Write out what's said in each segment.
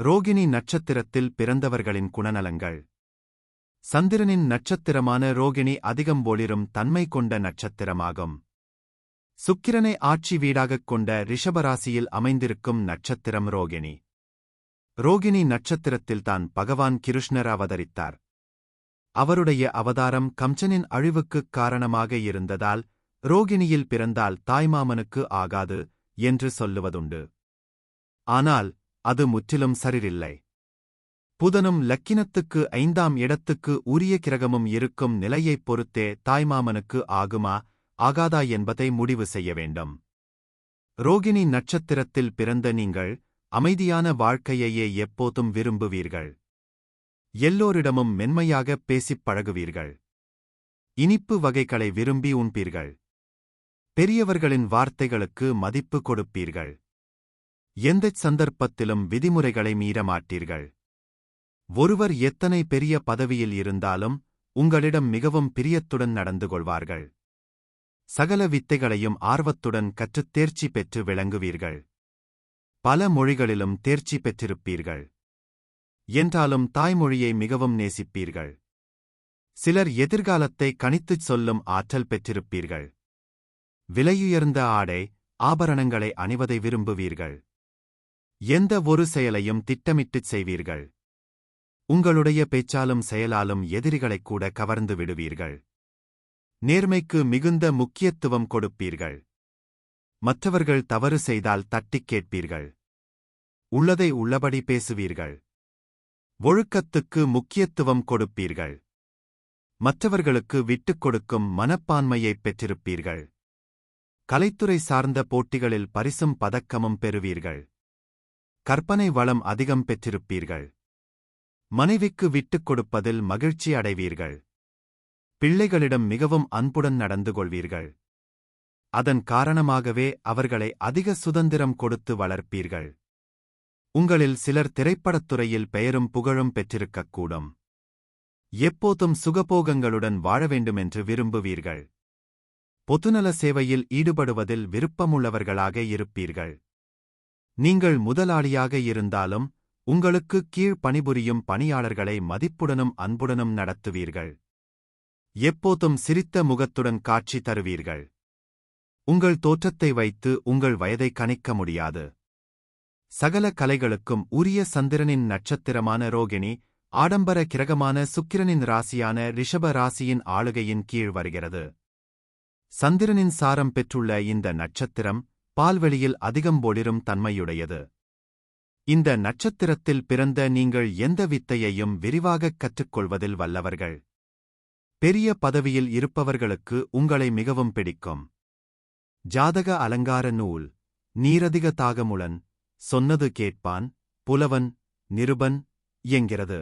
ரோகிணி நட்சத்திரத்தில் பிறந்தவர்களின் குணநலங்கள் சந்திரனின் நட்சத்திரமான ரோகிணி அதிகம் ஒளிரும் தன்மை கொண்ட நட்சத்திரமாகும். சுக்கிரனை ஆட்சி வீடாகக் கொண்ட ரிஷபராசியில் அமைந்திருக்கும் நட்சத்திரம் ரோகிணி. ரோகிணி நட்சத்திரத்தில்தான் பகவான் கிருஷ்ணர் அவதரித்தார். அவருடைய அவதாரம் கம்சனின் அழிவுக்குக் காரணமாக இருந்ததால் ரோகிணியில் பிறந்தால் தாய்மாமனுக்கு ஆகாது என்று சொல்லுவதுண்டு. ஆனால் அது முற்றிலும் சரிரில்லை புதனும் லக்கினத்துக்கு ஐந்தாம் இடத்துக்கு உரிய கிரகமும் இருக்கும் நிலையைப் பொறுத்தே தாய்மாமனுக்கு ஆகுமா ஆகாதா என்பதை முடிவு செய்ய வேண்டும். ரோகிணி நட்சத்திரத்தில் பிறந்த நீங்கள் அமைதியான வாழ்க்கையையே எப்போதும் விரும்புவீர்கள். எல்லோரிடமும் மென்மையாக பேசிப் பழகுவீர்கள். இனிப்பு வகைகளை விரும்பி உண்பீர்கள். பெரியவர்களின் வார்த்தைகளுக்கு மதிப்பு கொடுப்பீர்கள். எந்தச் சந்தர்ப்பத்திலும் விதிமுறைகளை மீறமாட்டீர்கள். ஒருவர் எத்தனை பெரிய பதவியில் இருந்தாலும் உங்களிடம் மிகவும் பிரியத்துடன் நடந்து கொள்வார்கள். சகல வித்தைகளையும் ஆர்வத்துடன் கற்றுத் தேர்ச்சி பெற்று விளங்குவீர்கள். பல மொழிகளிலும் தேர்ச்சி பெற்றிருப்பீர்கள். என்றாலும் தாய்மொழியை மிகவும் நேசிப்பீர்கள். சிலர் எதிர்காலத்தை கணித்துச் சொல்லும் ஆற்றல் பெற்றிருப்பீர்கள். விலையுயர்ந்த ஆடை ஆபரணங்களை அணிவதை விரும்புவீர்கள். எந்த ஒரு செயலையும் திட்டமிட்டுச் செய்வீர்கள். உங்களுடைய பேச்சாலும் செயலாலும் எதிரிகளைக் கூட கவர்ந்து விடுவீர்கள். நேர்மைக்கு மிகுந்த முக்கியத்துவம் கொடுப்பீர்கள். மற்றவர்கள் தவறு செய்தால் தட்டிக் கேட்பீர்கள். உள்ளதை உள்ளபடி பேசுவீர்கள். ஒழுக்கத்துக்கு முக்கியத்துவம் கொடுப்பீர்கள். மற்றவர்களுக்கு விட்டுக் கொடுக்கும் மனப்பான்மையைப் பெற்றிருப்பீர்கள். கலைத்துறை சார்ந்த போட்டிகளில் பரிசும் பதக்கமும் பெறுவீர்கள். கற்பனை வளம் அதிகம் பெற்றிருப்பீர்கள். மனைவிக்கு விட்டுக் கொடுப்பதில் மகிழ்ச்சி அடைவீர்கள். பிள்ளைகளிடம் மிகவும் அன்புடன் நடந்து கொள்வீர்கள். அதன் காரணமாகவே அவர்களை அதிக சுதந்திரம் கொடுத்து வளர்ப்பீர்கள். உங்களில் சிலர் திரைப்படத்துறையில் பெயரும் புகழும் பெற்றிருக்கக்கூடும். எப்போதும் சுகபோகங்களுடன் வாழ வேண்டுமென்று விரும்புவீர்கள். பொதுநல சேவையில் ஈடுபடுவதில் விருப்பமுள்ளவர்களாக இருப்பீர்கள். நீங்கள் முதலாளியாக இருந்தாலும் உங்களுக்கு கீழ் பணிபுரியும் பணியாளர்களை மதிப்புடனும் அன்புடனும் நடத்துவீர்கள். எப்போதும் சிரித்த முகத்துடன் காட்சி தருவீர்கள். உங்கள் தோற்றத்தை வைத்து உங்கள் வயதை கணிக்க முடியாது. சகல கலைகளுக்கும் உரிய சந்திரனின் நட்சத்திரமான ரோகிணி ஆடம்பர கிரகமான சுக்கிரனின் ராசியான ரிஷப ராசியின் ஆளுகையின் கீழ் வருகிறது. சந்திரனின் சாரம் பெற்றுள்ள இந்த நட்சத்திரம் பால்வெளியில் அதிகம் ஒளிரும் தன்மையுடையது. இந்த நட்சத்திரத்தில் பிறந்த நீங்கள் எந்த வித்தையையும் விரிவாகக் கற்றுக்கொள்வதில் வல்லவர்கள். பெரிய பதவியில் இருப்பவர்களுக்கு உங்களை மிகவும் பிடிக்கும். ஜாதக அலங்கார நூல் நீரதிக தாகமுளன் சொன்னது கேட்பான் புலவன் நிருபன் என்கிறது.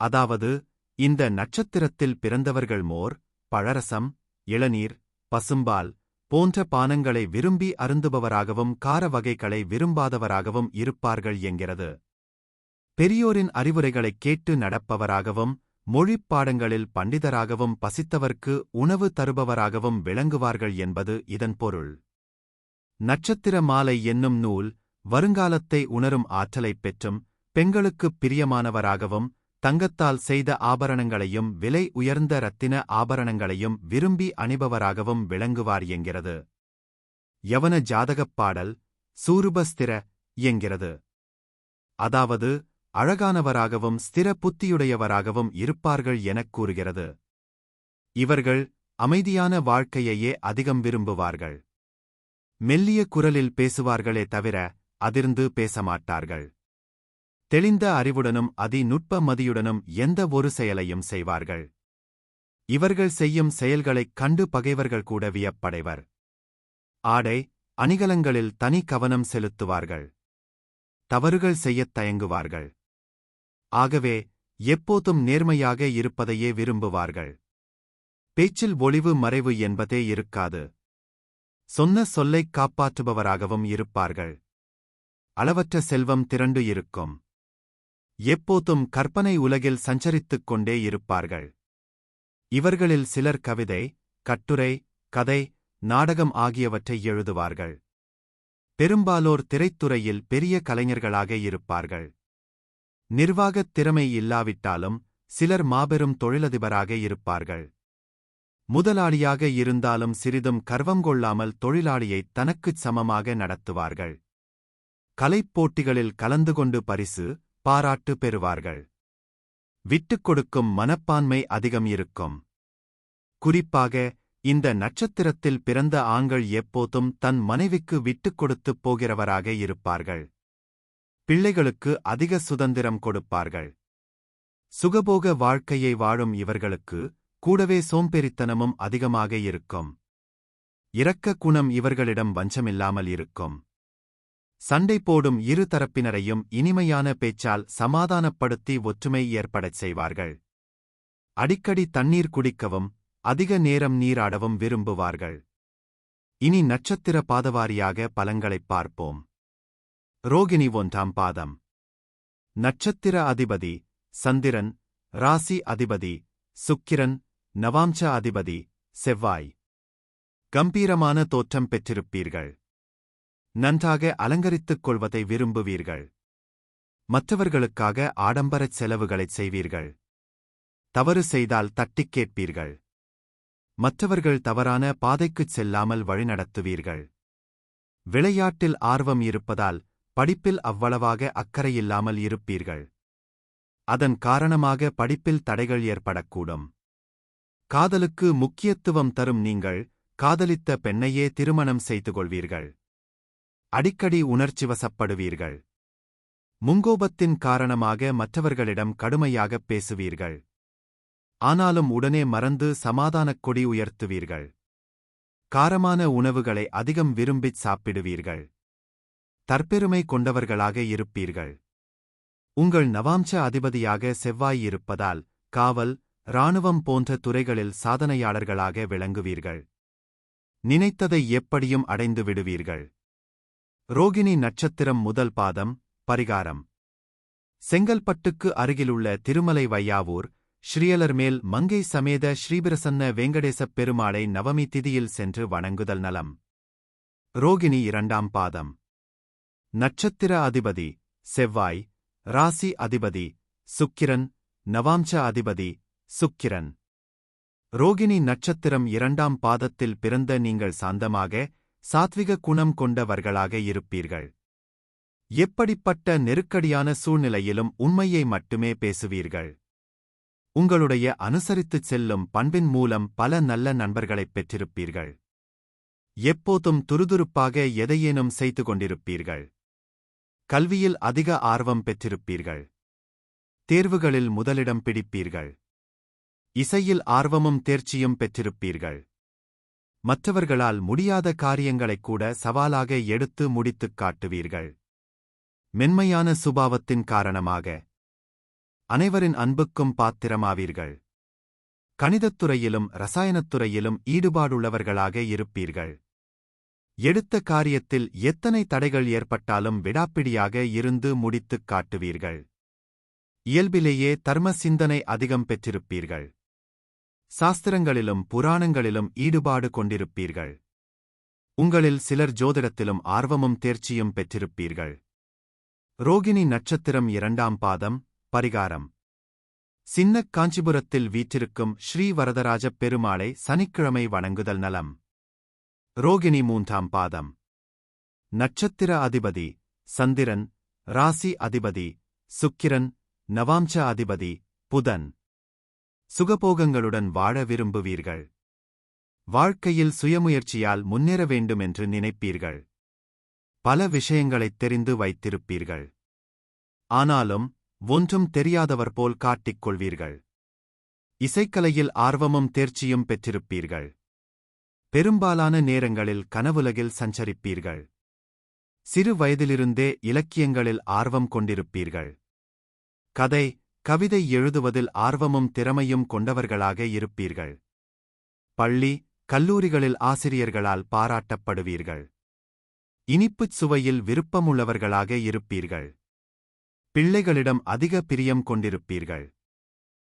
அதாவது இந்த நட்சத்திரத்தில் பிறந்தவர்கள் மோர் பழரசம் இளநீர் பசும்பால் போன்ற பானங்களை விரும்பி அருந்துபவராகவும் கார வகைகளை விரும்பாதவராகவும் இருப்பார்கள் என்கிறது. பெரியோரின் அறிவுரைகளைக் கேட்டு நடப்பவராகவும் மொழிப் பாடங்களில் பண்டிதராகவும் பசித்தவர்க்கு உணவு தருபவராகவும் விளங்குவார்கள் என்பது இதன் பொருள். நட்சத்திர மாலை என்னும் நூல் வருங்காலத்தை உணரும் ஆற்றலைப் பெற்றும் பெண்களுக்குப் பிரியமானவராகவும் தங்கத்தால் செய்த ஆபரணங்களையும் விலை உயர்ந்த ரத்தின ஆபரணங்களையும் விரும்பி அணிபவராகவும் விளங்குவார் என்கிறது. யவன ஜாதகப் பாடல் சூருபஸ்திர என்கிறது. அதாவது அழகானவராகவும் ஸ்திர புத்தியுடையவராகவும் இருப்பார்கள் எனக் கூறுகிறது. இவர்கள் அமைதியான வாழ்க்கையையே அதிகம் விரும்புவார்கள். மெல்லிய குரலில் பேசுவார்களே தவிர அதிர்ந்து பேசமாட்டார்கள். தெளிந்த அறிவுடனும் அதிநுட்ப மதியுடனும் எந்த ஒரு செயலையும் செய்வார்கள். இவர்கள் செய்யும் செயல்களைக் கண்டு பகைவர்கள் கூட வியப்படைவர். ஆடை அணிகலங்களில் தனி கவனம் செலுத்துவார்கள். தவறுகள் செய்யத் தயங்குவார்கள். ஆகவே எப்போதும் நேர்மையாக இருப்பதையே விரும்புவார்கள். பேச்சில் ஒளிவு மறைவு என்பதே இருக்காது. சொன்ன சொல்லைக் காப்பாற்றுபவராகவும் இருப்பார்கள். அளவற்ற செல்வம் திரண்டு இருக்கும். எப்போதும் கற்பனை உலகில் சஞ்சரித்துக் கொண்டே இருப்பார்கள். இவர்களில் சிலர் கவிதை கட்டுரை கதை நாடகம் ஆகியவற்றை எழுதுவார்கள். பெரும்பாலோர் திரைத்துறையில் பெரிய கலைஞர்களாக இருப்பார்கள். நிர்வாகத் திறமை இல்லாவிட்டாலும் சிலர் மாபெரும் தொழிலதிபராக இருப்பார்கள். முதலாளியாக இருந்தாலும் சிறிதும் கர்வம் கொள்ளாமல் தொழிலாளியைத் தனக்குச் சமமாக நடத்துவார்கள். கலைப் போட்டிகளில் கலந்து கொண்டு பரிசு பாராட்டு பெறுவார்கள். விட்டுக் கொடுக்கும் மனப்பான்மை அதிகம் இருக்கும். குறிப்பாக இந்த நட்சத்திரத்தில் பிறந்த ஆண்கள் எப்போதும் தன் மனைவிக்கு விட்டுக் கொடுத்துப் போகிறவராக இருப்பார்கள். பிள்ளைகளுக்கு அதிக சுதந்திரம் கொடுப்பார்கள். சுகபோக வாழ்க்கையை வாழும் இவர்களுக்கு கூடவே சோம்பேறித்தனமும் அதிகமாக இருக்கும். இரக்க குணம் இவர்களிடம் வஞ்சமில்லாமல் இருக்கும். சண்டை போடும் இரு தரப்பினரையும் இனிமையான பேச்சால் சமாதானப்படுத்தி ஒற்றுமை ஏற்படச் செய்வார்கள். அடிக்கடி தண்ணீர் குடிக்கவும் அதிக நேரம் நீராடவும் விரும்புவார்கள். இனி நட்சத்திர பாதவாரியாக பலங்களைப் பார்ப்போம். ரோகிணி ஒன்றாம் பாதம். நட்சத்திர அதிபதி சந்திரன் ராசி அதிபதி சுக்கிரன் நவாம்ச அதிபதி செவ்வாய். கம்பீரமான தோற்றம் பெற்றிருப்பீர்கள். நன்றாக அலங்கரித்துக் கொள்வதை விரும்புவீர்கள். மற்றவர்களுக்காக ஆடம்பரச் செலவுகளைச் செய்வீர்கள். தவறு செய்தால் தட்டிக் கேட்பீர்கள். மற்றவர்கள் தவறான பாதைக்குச் செல்லாமல் வழிநடத்துவீர்கள். விளையாட்டில் ஆர்வம் இருப்பதால் படிப்பில் அவ்வளவாக அக்கறையில்லாமல் இருப்பீர்கள். அதன் காரணமாக படிப்பில் தடைகள் ஏற்படக்கூடும். காதலுக்கு முக்கியத்துவம் தரும் நீங்கள் காதலித்த பெண்ணையே திருமணம் செய்து கொள்வீர்கள் அடிக்கடி உணர்ச்சிவசப்படுவீர்கள் முங்கோபத்தின் காரணமாக மற்றவர்களிடம் கடுமையாகப் பேசுவீர்கள். ஆனாலும் உடனே மறந்து சமாதானக் கொடி உயர்த்துவீர்கள். காரமான உணவுகளை அதிகம் விரும்பிச் சாப்பிடுவீர்கள். தற்பெருமை கொண்டவர்களாக இருப்பீர்கள். உங்கள் நவாம்ச அதிபதியாக செவ்வாய் இருப்பதால் காவல் இராணுவம் போன்ற துறைகளில் சாதனையாளர்களாக விளங்குவீர்கள். நினைத்ததை எப்படியும் அடைந்து விடுவீர்கள் ரோகிணி நட்சத்திரம் முதல் பாதம் பரிகாரம். செங்கல்பட்டுக்கு அருகிலுள்ள திருமலை வையாவூர் ஸ்ரீயலர் மேல் மங்கை சமேத ஸ்ரீபிரசன்ன வெங்கடேசப் பெருமாளை நவமி திதியில் சென்று வணங்குதல் நலம். ரோகிணி இரண்டாம் பாதம். நட்சத்திர அதிபதி செவ்வாய் ராசி அதிபதி சுக்கிரன் நவாம்ச அதிபதி சுக்கிரன். ரோகிணி நட்சத்திரம் இரண்டாம் பாதத்தில் பிறந்த நீங்கள் சாந்தமாக சாத்விக குணம் கொண்டவர்களாக இருப்பீர்கள். எப்படிப்பட்ட நெருக்கடியான சூழ்நிலையிலும் உண்மையை மட்டுமே பேசுவீர்கள். உங்களுடைய அனுசரித்துச் செல்லும் பண்பின் மூலம் பல நல்ல நண்பர்களைப் பெற்றிருப்பீர்கள். எப்போதும் துருதுருப்பாக எதையேனும் செய்து கொண்டிருப்பீர்கள். கல்வியில் அதிக ஆர்வம் பெற்றிருப்பீர்கள். தேர்வுகளில் முதலிடம் பிடிப்பீர்கள். இசையில் ஆர்வமும் தேர்ச்சியும் பெற்றிருப்பீர்கள். மற்றவர்களால் முடியாத காரியங்களைக் கூட சவாலாக எடுத்து முடித்துக் காட்டுவீர்கள். மென்மையான சுபாவத்தின் காரணமாக. அனைவரின் அன்புக்கும் பாத்திரமாவீர்கள். கணிதத்துறையிலும் ரசாயனத்துறையிலும் ஈடுபாடுள்ளவர்களாக இருப்பீர்கள். எடுத்த காரியத்தில் எத்தனை தடைகள் ஏற்பட்டாலும் விடாப்பிடியாக இருந்து முடித்துக் காட்டுவீர்கள். இயல்பிலேயே தர்ம சிந்தனை அதிகம் பெற்றிருப்பீர்கள். சாஸ்திரங்களிலும் புராணங்களிலும் ஈடுபாடு கொண்டிருப்பீர்கள். உங்களில் சிலர் ஜோதிடத்திலும் ஆர்வமும் தேர்ச்சியும் பெற்றிருப்பீர்கள். ரோகிணி நட்சத்திரம் இரண்டாம் பாதம் பரிகாரம். சின்னக் காஞ்சிபுரத்தில் வீற்றிருக்கும் ஸ்ரீவரதராஜ பெருமாளை சனிக்கிழமை வணங்குதல் நலம். ரோகிணி மூன்றாம் பாதம். நட்சத்திர அதிபதி சந்திரன் ராசி அதிபதி சுக்கிரன் நவாம்ச அதிபதி புதன். சுகபோகங்களுடன் வாழ விரும்புவீர்கள். வாழ்க்கையில் சுயமுயற்சியால் முன்னேற வேண்டுமென்று நினைப்பீர்கள். பல விஷயங்களைத் தெரிந்து வைத்திருப்பீர்கள். ஆனாலும் ஒன்றும் தெரியாதவர் போல் காட்டிக் கொள்வீர்கள் இசைக்கலையில் ஆர்வமும் தேர்ச்சியும் பெற்றிருப்பீர்கள். பெரும்பாலான நேரங்களில் கனவுலகில் சஞ்சரிப்பீர்கள். சிறு வயதிலிருந்தே இலக்கியங்களில் ஆர்வம் கொண்டிருப்பீர்கள். கதை கவிதை எழுதுவதில் ஆர்வமும் திறமையும் கொண்டவர்களாக இருப்பீர்கள். பள்ளி கல்லூரிகளில் ஆசிரியர்களால் பாராட்டப்படுவீர்கள். இனிப்புச் சுவையில் விருப்பமுள்ளவர்களாக இருப்பீர்கள். பிள்ளைகளிடம் அதிக பிரியம் கொண்டிருப்பீர்கள்.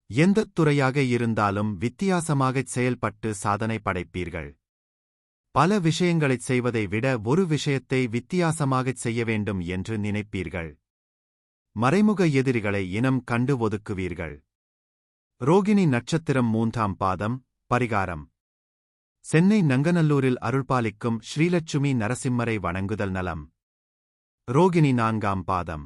எந்தத் துறையாக இருந்தாலும் வித்தியாசமாகச் செயல்பட்டு சாதனை படைப்பீர்கள். பல விஷயங்களைச் செய்வதை விட ஒரு விஷயத்தை வித்தியாசமாகச் செய்ய வேண்டும் என்று நினைப்பீர்கள். மறைமுக எதிரிகளை இனம் கண்டு ஒதுக்குவீர்கள். ரோகிணி நட்சத்திரம் மூன்றாம் பாதம் பரிகாரம். சென்னை நங்கநல்லூரில் அருள்பாலிக்கும் ஸ்ரீலட்சுமி நரசிம்மரை வணங்குதல் நலம். ரோகிணி நான்காம் பாதம்.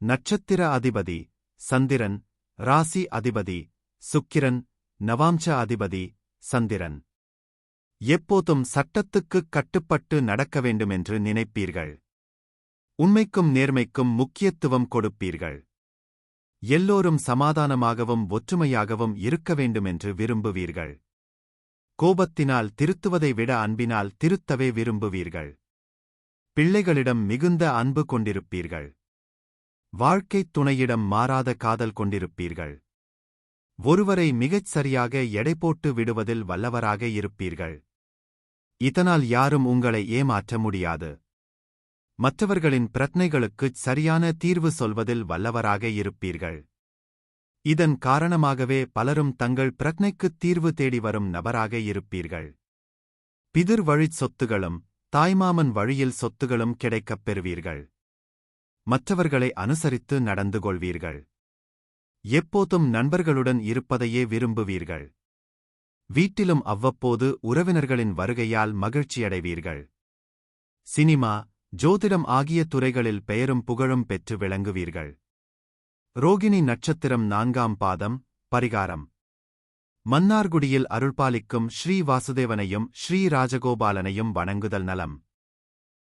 நட்சத்திர அதிபதி சந்திரன். ராசி அதிபதி சுக்கிரன். நவாம்ச அதிபதி சந்திரன். எப்போதும் சட்டத்துக்குக் கட்டுப்பட்டு நடக்க வேண்டுமென்று நினைப்பீர்கள். உண்மைக்கும் நேர்மைக்கும் முக்கியத்துவம் கொடுப்பீர்கள். எல்லோரும் சமாதானமாகவும் ஒற்றுமையாகவும் இருக்க வேண்டுமென்று விரும்புவீர்கள். கோபத்தினால் திருத்துவதை விட அன்பினால் திருத்தவே விரும்புவீர்கள். பிள்ளைகளிடம் மிகுந்த அன்பு கொண்டிருப்பீர்கள். வாழ்க்கைத் துணையிடம் மாறாத காதல் கொண்டிருப்பீர்கள். ஒருவரை மிகச் சரியாக எடை போட்டு விடுவதில் வல்லவராக இருப்பீர்கள். இதனால் யாரும் உங்களை ஏமாற்ற முடியாது. மற்றவர்களின் பிரச்சனைகளுக்குச் சரியான தீர்வு சொல்வதில் வல்லவராக இருப்பீர்கள். இதன் காரணமாகவே பலரும் தங்கள் பிரச்சனைக்குத் தீர்வு தேடி வரும் நபராக இருப்பீர்கள். பிதிர் வழிச் சொத்துகளும் தாய்மாமன் வழியில் சொத்துகளும் கிடைக்கப் பெறுவீர்கள். மற்றவர்களை அனுசரித்து நடந்து கொள்வீர்கள். எப்போதும் நண்பர்களுடன் இருப்பதையே விரும்புவீர்கள். வீட்டிலும் அவ்வப்போது உறவினர்களின் வருகையால் மகிழ்ச்சியடைவீர்கள். சினிமா ஜோதிடம் ஆகிய துறைகளில் பெயரும் புகழும் பெற்று விளங்குவீர்கள். ரோகிணி நட்சத்திரம் நான்காம் பாதம் பரிகாரம். மன்னார்குடியில் அருள்பாலிக்கும் ஸ்ரீ வாசுதேவனையும் ஸ்ரீ ராஜகோபாலனையும் வணங்குதல் நலம்.